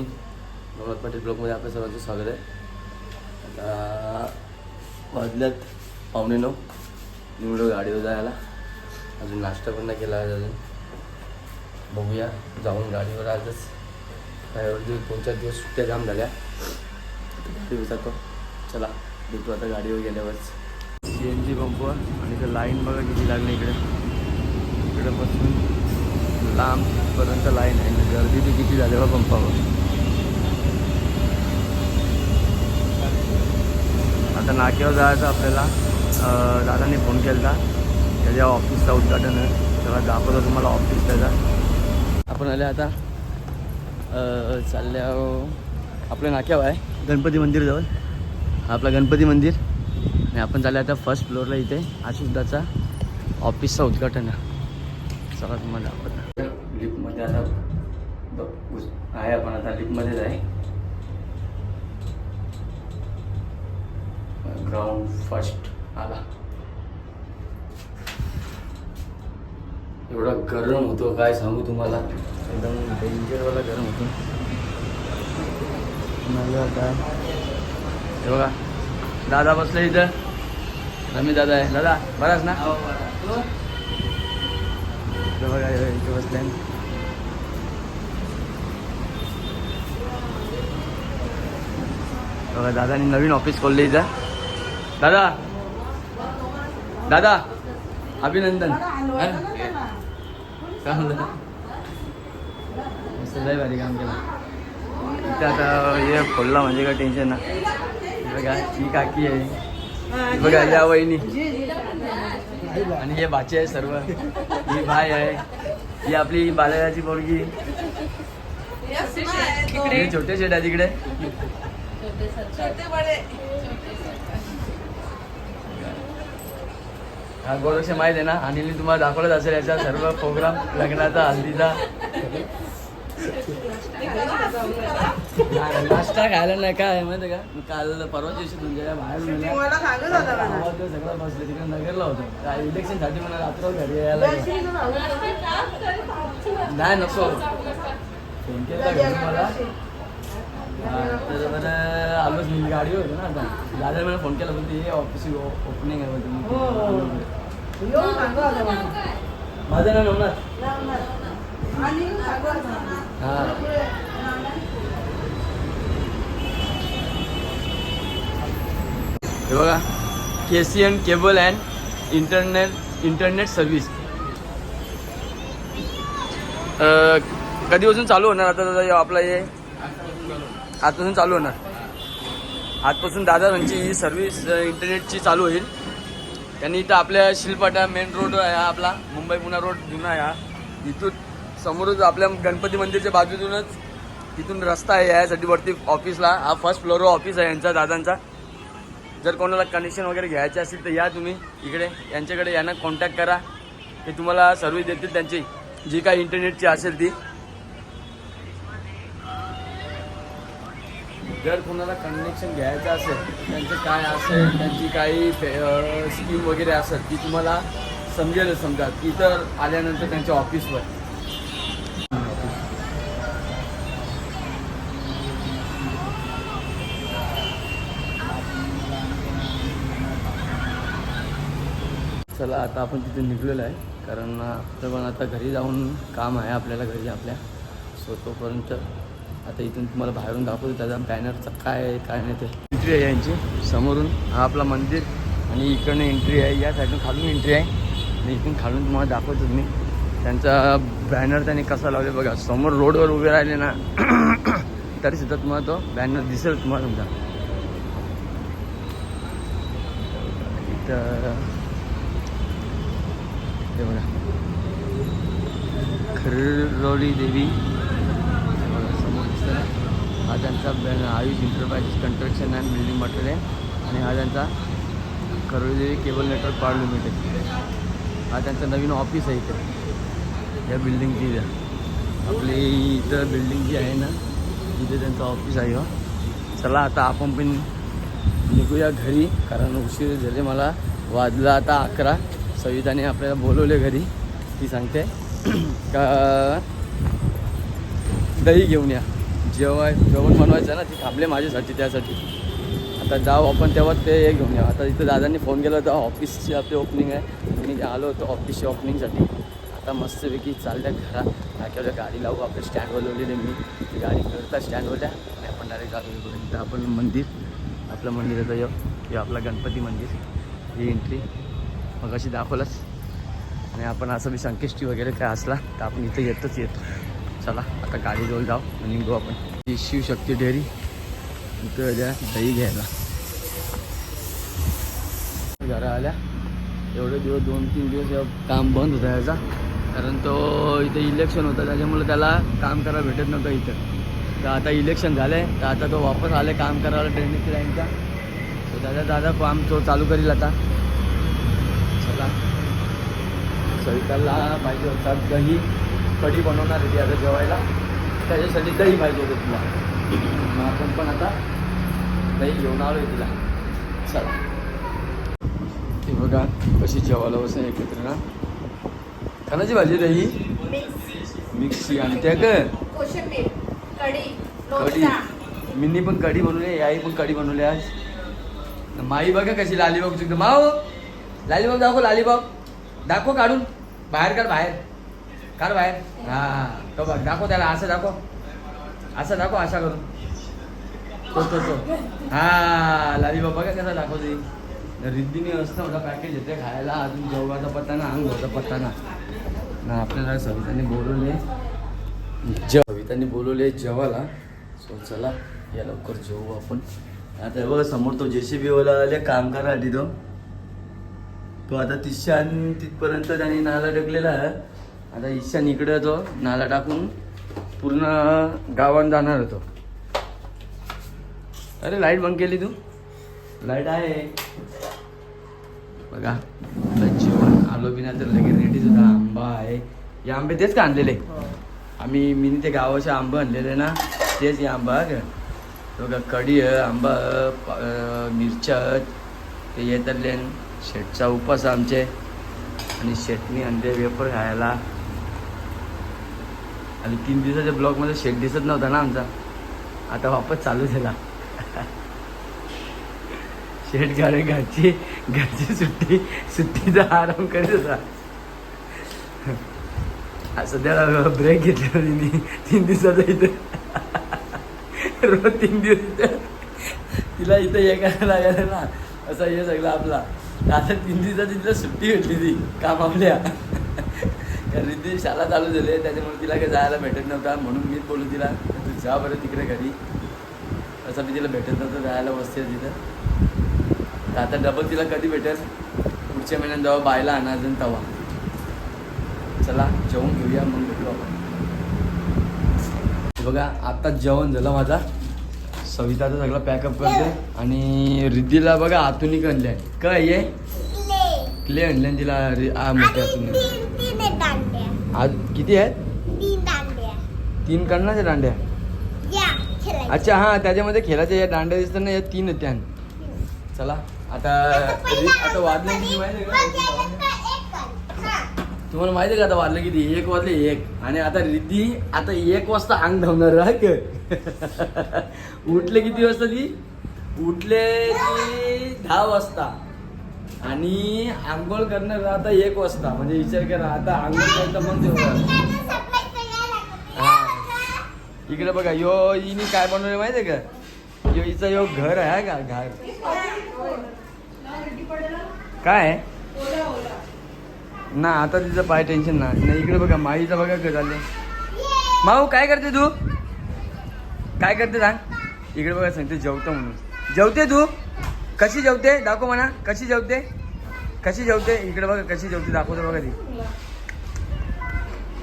Morning Navnath Patil ब्लॉकमध्ये आपल्या सर्वांचं स्वागत आहे. आता वाजल्यात पाहुणे नऊ. निवडो गाडीवर जायला. अजून नाश्ता पण नाही केला अजून. बघूया जाऊन गाडीवर आजच. त्यावरती दोन चार दिवस सुट्ट्या जाम झाल्या. आता गाडीवर जातो चला भेटू आता गाडीवर गेल्यावरच. सी एन जी पंपवर आणि ते लाईन बघा किती लागली इकडे. इकडे बसून लांबपर्यंत लाईन आहे. गर्दी ती किती झाली बा पंपावर आता नाक्यावर जायचं आपल्याला. दादाने फोन केला त्याच्या ऑफिसचं उद्घाटन आहे तेव्हा दाखवलं तुम्हाला ऑफिस त्याचा आपण आले आता. चालल्या आपल्या नाक्यावर आहे. गणपती मंदिरजवळ हा आपला गणपती मंदिर. आणि आपण चालले आता फर्स्ट फ्लोअरला इथे आशिषदाचा ऑफिसचं उद्घाटन आहे. चला तुम्हाला दाखवतो. लिफ्टमध्ये आता आहे आपण आता लिफ्टमध्येच आहे. ग्राउंड फर्स्ट आला. एवढा गरम होतो काय सांगू तुम्हाला? एकदम डेंजरवाला गरम होतो. मला काय हे बघा दादा बसले इथं. रमी दादा आहे. दादा बराच ना? इथं बघा हे इथे बसले. बघा दादानी नवीन ऑफिस खोलले इथं. दादा. दादा अभिनंदन. लय भारी काम केलं. इथं आता हे खोलला म्हणजे काय टेन्शन ना. बघा ही काकी आहे. बघा या वहिनी. आणि हे बाचे आहे सर्व. ही भाई आहे. ही आपली बालाची पोरगी. छोटे शेट आहे तिकडे. गोरक्ष माहीत आहे ना? अनिलने तुम्हाला दाखवलंच असेल याचा सर्व प्रोग्राम लग्नाचा हल्दीचा. नाश्ता खायला नाही काय माहिती का? काल परवा दिवशी तुमच्या बाहेर सगळं बसले तिकडे नगरला होतं. काय इलेक्शनसाठी मला रात्र घरी यायला. नाही नको. फोन केला घरी मला. तर बरं आलोच मी. गाडी होतो ना आता. दादा मला फोन केला बोलते हे ऑफिस ओपनिंग आहे. माझं. नाव नवनाथ. हा. हे बघा K C N cable and internet internet service कधीपासून चालू होणार आता दादा हे आपला हे? आजपासून चालू होणार. आजपासून दादा यांची ही सर्व्हिस इंटरनेटची चालू होईल. त्यांनी इथं आपल्या शिलपाटा मेन रोड आहे हा आपला. मुंबई पुणा रोड जुना आहे हा. इथून समोरच आपल्या गणपती मंदिरच्या बाजूतूनच तिथून रस्ता आहे यासाठी वरती ऑफिसला हा फर्स्ट फ्लोअर ऑफिस आहे यांचा दादांचा. जर कोणाला कनेक्शन वगैरे घ्यायचे असेल तर या तुम्ही इकडे. यांच्याकडे यांना कॉन्टॅक्ट करा. ते तुम्हाला सर्व्हिस देतील त्यांची. जी काही इंटरनेटची असेल ती. जर कोणाला कनेक्शन घ्यायचं असेल त्यांचं काय असेल त्यांची काही स्कीम वगैरे असेल ती तुम्हाला समजेल समजा इतर आल्यानंतर त्यांच्या ऑफिसवर चला आता आपण तिथे निघलेलो आहे कारण आपलं पण आता घरी जाऊन काम आहे आपल्याला घरी आपल्या सो तोपर्यंत आता इथून तुम्हाला बाहेरून दाखवतो त्याचा बॅनरचा काय आहे काय नाही ते. एंट्री आहे यांची. समोरून हा आपला मंदिर आणि इकडनं एंट्री आहे. या साईडून खालून एंट्री आहे. आणि इथून खालून तुम्हाला दाखवतो मी. त्यांचा बॅनर त्यांनी कसा लावले बघा. समोर रोडवर उभे राहिले ना तरी सुद्धा तुम्हाला तो बॅनर दिसेल तुम्हाला तुमचा इथं बघा. खरवली देवी हे बघा समोर दिसतं ना हा त्यांचा Ayush enterprises construction and building material आणि हा त्यांचा Karolidevi cable network power limited हा त्यांचा नवीन ऑफिस आहे इथे. या बिल्डिंगची इथं. आपली इथं बिल्डिंग जी आहे ना तिथे त्यांचं ऑफिस आहे हो. चला आता आपण पण निघूया घरी कारण उशीर झाले मला. वाजला आता अकरा. सविताने आपल्याला बोलवले घरी. ती सांगते. का दही घेऊन या. जेवाय जेवण बनवायचं ना ती थांबले माझ्यासाठी त्यासाठी. आता जाऊ आपण तेव्हा ते हे घेऊन या. आता इथं दादांनी फोन केला होता ऑफिसची आपली ओपनिंग आहे. मी आलो होतो ऑफिसच्या ओपनिंगसाठी आता मस्तपैकी चालल्या घरा नाक्यावर गाडी लावू आपल्या स्टँडवर लावलेली मी. ती गाडी करता स्टँडवर आणि आपण डायरेक्ट गाडी करून इथं आपण मंदिर आपलं मंदिर आता यो हे गणपती मंदिर. ही एंट्री मग अशी दाखवलंच. आणि आपण असं बी संकेष्टी वगैरे काय असला तर आपण इथे येतच येतो. चला आता गाडीजवळ जाऊ आणि निघू आपण. ही शिवशक्ती डेअरी? इथं द्या दही घ्यायला. घरा आल्या. एवढे दिवस दोन तीन दिवस काम बंद होतं याचा. कारण तो इथे इलेक्शन होतं त्याच्यामुळे त्याला काम करायला भेटत नव्हतं इथं. तर आता इलेक्शन झालं आहे तर आता तो वापस आले काम करायला ट्रेनिंग लाईनचा तर दादा दादा काम तो चालू करील आता. चला. सविताला पाहिजे होता दही. कढी बनवणार होती आता जेवायला. त्याच्यासाठी दही पाहिजे होतं तुला. मग आपण पण आता दही घेऊन आलो तिला. चला. ते बघा कशी जेवायला बसून एकत्र ना. खानाची भाजी दही? मिक्सी आणि त्या कढी मिनी पण कढी बनवली आई पण कढी बनवली आज. माई बघा कशी लालीबाग चुकतं माऊ लालीबाग दाखव लालीबाग दाखव काढून. बाहेर काढ बाहेर. काढ बाहेर. हा तो बघ दाखव त्याला असं दाखव. असं दाखव असा करून. तो तो तो. हा लाली बाबा काय कसा दाखवते रिद्धीने असतं मला पॅकेज येते खायला. अजून जेवणाचा पत्ता ना अंग पत्ता ना ना आपल्याला सविताने बोलवले. जेव सविताने बोलवले जेवाला सो चला या लवकर जेवू आपण. आता बघा समोर तो जे सी बीवाला आले काम करायसाठी तो तो आता आणि तिथपर्यंत त्यांनी नाला टेकलेला आहे. आता ईशान इकडे तो नाला टाकून पूर्ण गावात जाणार होतो. अरे लाइट बंद केली तू? लाइट आहे. बघा जेवण आलो बी नाही तर लगेच रेडी सुद्धा आंबा आहे. हे आंबे तेच का आणलेले? आम्ही मी ते गावाचे आंबे आणलेले ना तेच हे आंबा हा बघा कढी आहे आंबा मिरच्या. ते येतले शेटचा उपास आमचे. आणि शेटनी आणले वेपर खायला. आणि तीन दिवसाच्या ब्लॉकमध्ये शेट दिसत नव्हता ना आमचा. आता वापस चालू झाला. शेट गाडी घरची घरची सुट्टी सुट्टीचा आराम करीत होता. सध्याला ब्रेक घेतला मी. तीन दिवसाचा इथं. रोज तीन दिवस. तिला इथं हे करायला लागायला ना. असं हे सगळं आपला. आता तीन दिवसाची तिला सुट्टी भेटली ती. कामावल्या कारण रिद्धी शाळा चालू झाली त्याच्यामुळे तिला काही जायला भेटत नव्हता म्हणून मीच बोलू तिला तू जा बरं तिकडे घरी. असं मी तिला भेटत नव्हतं जायला बसते तिथं तर. आता डबल तिला कधी भेटेल? पुढच्या महिन्यात जेव्हा बायला आणायचं तेव्हा चला जेवण घेऊया मग भेटू आपण. बघा आता जेवण झालं माझा. सविताचं सगळं पॅकअप करते. आणि रिद्धीला बघा आतून आणले आहे काय ये क्ले आणले तिला मोठ्या आतून आज किती आहेत? तीन करण्याच्या दांड्या? अच्छा हां त्याच्यामध्ये खेळाच्या या दांड्या दिसतात ना या तीन आहेत त्या. चला आता आता वाजले किती माहिती आहे का? तुम्हाला माहिती आहे का आता वाजलं किती? एक वाजले एक. आणि आता रिद्धी आता एक वाजता अंग धावणार आहे का उठले किती वाजता ती? उठले की दहा वाजता. आणि आंघोळ करणार आता एक वाजता. म्हणजे विचार करा आता आंघोळ करता पण तेवढं हा. इकडे बघा यो हिने काय बनवलं माहिती आहे का? यो हिचं यो घर आहे का? घर. काय? ना आता तिचं पाय टेन्शन ना नाही इकडे बघा माईचं बघा काय झाले माऊ काय करते तू? काय करते सांग? इकडे बघा सांगते जेवतो म्हणून. जेवते तू? कशी जेवते? दाखव म्हणा. कशी जेवते? कशी जेवते? इकडे बघा कशी जेवते. दाखवतो बघा ती.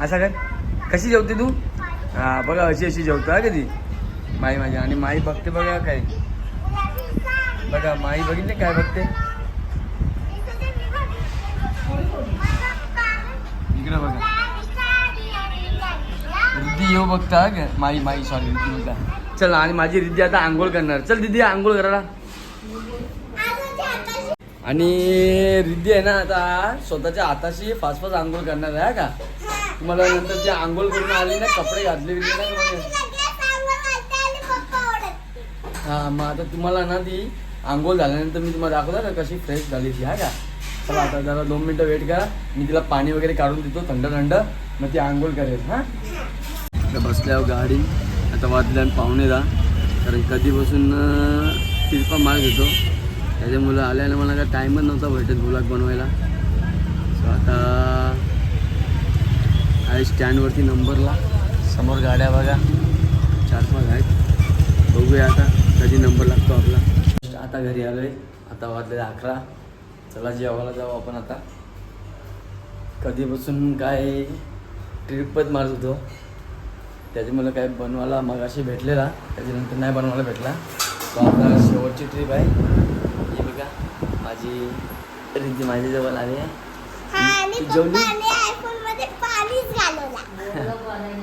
असा काय कशी जेवते तू? हा बघा अशी अशी जेवतो हा का ती. माई माझी. आणि माई बघते बघा काय. बघा माई बघितले काय बघते? इकडे बघा. रिद्धी येऊ बघता का? माई माई सॉरी रिद्धी बघता चल आणि माझी रिद्धी आता आंघोळ करणार. चल दिदी आंघोळ करायला. आणि रिद्धी आहे ना आता स्वतःच्या हाताशी फास्ट फास्ट आंघोळ करणार आहे हा का? तुम्हाला नंतर जे आंघोळ करून आली ना कपडे घातले बितले ना हा मग आता तुम्हाला ना ती आंघोळ झाल्यानंतर मी तुम्हाला दाखवतो ना कशी फ्रेश झाली ती हा का? चला आता जरा दोन मिनटं वेट करा. मी तिला पाणी वगैरे काढून देतो थंड थंड. मग ती आंघोळ करेल हा? बसल्यावर गाडी. आता वाजल्या पाहुणे दा कारण कधीपासून तिरपा मार्ग घेतो. त्याच्यामुळं आल्याला मला काय टाईमच नव्हता भेटत ब्लॉग बनवायला. सो आता आहे स्टँडवरती नंबरला समोर गाड्या बघा. चार पाच आहेत. बघूया आता कधी नंबर लागतो आपला. आता घरी आलो आहे आता वाजले अकरा. चला जेवायला जाऊ आपण आता. कधीपासून काय ट्रिपच मारत होतो. त्याच्यामुळे काय बनवायला मग अशी भेटलेला. त्याच्यानंतर नाही बनवायला भेटला. तो आपला शेवटची ट्रिप आहे. माझी रिद्धी माझ्याजवळ आली आहे. जेवली?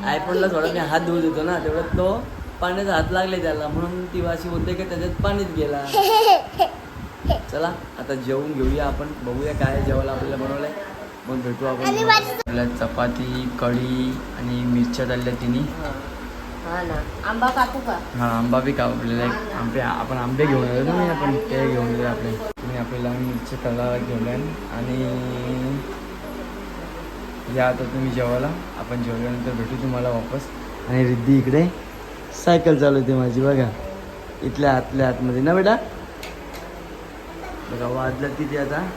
आयफोनला थोडा मी हात धुवून देतो ना तेवढ्यात तो पाण्याचा हात लागले त्याला. म्हणून ती वाशी बोलते की त्याच्यात पाणीच गेला. चला आता जेवून घेऊया आपण. बघूया काय जेवायला आपल्याला बनवलंय. मग भेटू आपण. आपल्याला चपाती कढी आणि मिरच्या चालल्या तिन्ही हा ना. आंबा कापू का? हा आंबा बी कापलेला आहे आंबे आपण आंबे घेऊन आलो ना आपण ते घेऊन आलो आपले. आपल्याला मिरची तळा घेऊन आणि या आता तुम्ही जेवायला. आपण जेवल्यानंतर भेटू तुम्हाला वापस. आणि रिद्धी इकडे. सायकल चालवते माझी बघा. इथल्या आतल्या आतमध्ये. ना बेटा? बघा वाजल्यात किती आता?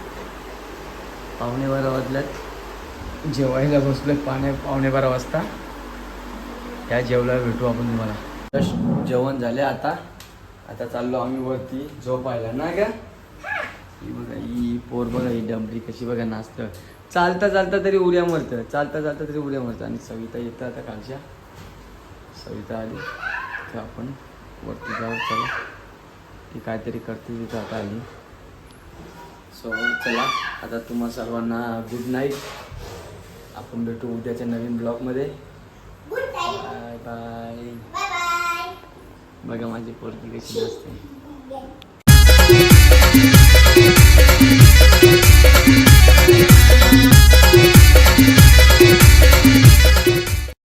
पावणे बारा वाजल्यात. जेवायला बसलोय पाण्या पावणे बारा वाजता. त्या जेवल्यावर भेटू आपण तुम्हाला. जेवण झाले आता. आता चाललो आम्ही वरती झोपायला. ना का ही बघा ही पोर बघा ही डंबरी कशी बघा नाचतं. चालता चालता तरी उड्या मरतं. चालता चालता तरी उड्या मरतं. आणि सविता येतं आता कालच्या. सविता आली. तर आपण वरती जाऊ. चला. ती काहीतरी करते तिथं आता आली. सो चला. आता तुम्हा सर्वांना गुड नाईट आपण भेटू उद्याच्या नवीन ब्लॉगमध्ये. बाय बाय बघा माझी पोरगी कशी नसते